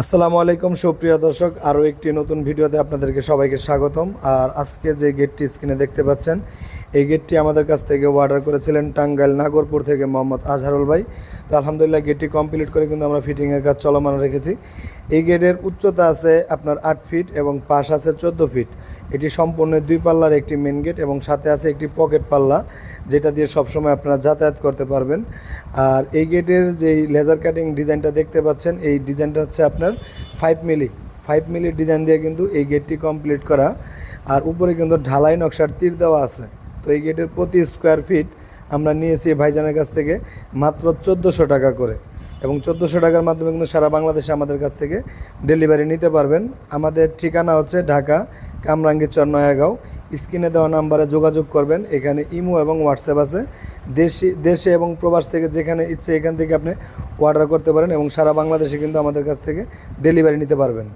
আসসালামু আলাইকুম, সুপ্রিয় দর্শক। আরও একটি নতুন ভিডিওতে আপনাদেরকে সবাইকে স্বাগতম। আর আজকে যে গেটটি স্ক্রিনে দেখতে পাচ্ছেন, এই গেটটি আমাদের কাছ থেকে অর্ডার করেছিলেন টাঙ্গাইল নাগরপুর থেকে মোহাম্মদ আজহারুল ভাই। তো আলহামদুলিল্লাহ, গেটটি কমপ্লিট করে কিন্তু আমরা ফিটিংয়ের কাজ চলমান রেখেছি। এই গেটের উচ্চতা আছে আপনার আট ফিট এবং পাশ আছে চোদ্দ ফিট। এটি সম্পূর্ণ দুই পাল্লার একটি মেন গেট এবং সাথে আছে একটি পকেট পাল্লা। যেটা দিয়ে সবসময় আপনারা যাতায়াত করতে পারবেন। আর এই গেটের যেই লেজার কাটিং ডিজাইনটা দেখতে পাচ্ছেন, এই ডিজাইনটা হচ্ছে আপনার ফাইভ মিলি ফাইভ মিলির ডিজাইন দিয়ে কিন্তু এই গেটটি কমপ্লিট করা। আর উপরে কিন্তু ঢালাই নকশার তীর দেওয়া আছে। তো এই গেটের প্রতি স্কোয়ার ফিট আমরা নিয়েছি ভাইজানের কাছ থেকে মাত্র চোদ্দোশো টাকা করে। এবং চোদ্দোশো টাকার মাধ্যমে কিন্তু সারা বাংলাদেশে আমাদের কাছ থেকে ডেলিভারি নিতে পারবেন। আমাদের ঠিকানা হচ্ছে ঢাকা কামরাঙ্গীরচর নয়াগাঁও। স্ক্রিনে দেওয়া নাম্বারে যোগাযোগ করবেন। এখানে ইমো এবং হোয়াটসঅ্যাপ আছে। দেশি, দেশে এবং প্রবাস থেকে যেখানে ইচ্ছে এখান থেকে আপনি অর্ডার করতে পারেন এবং সারা বাংলাদেশে কিন্তু আমাদের কাছ থেকে ডেলিভারি নিতে পারবেন।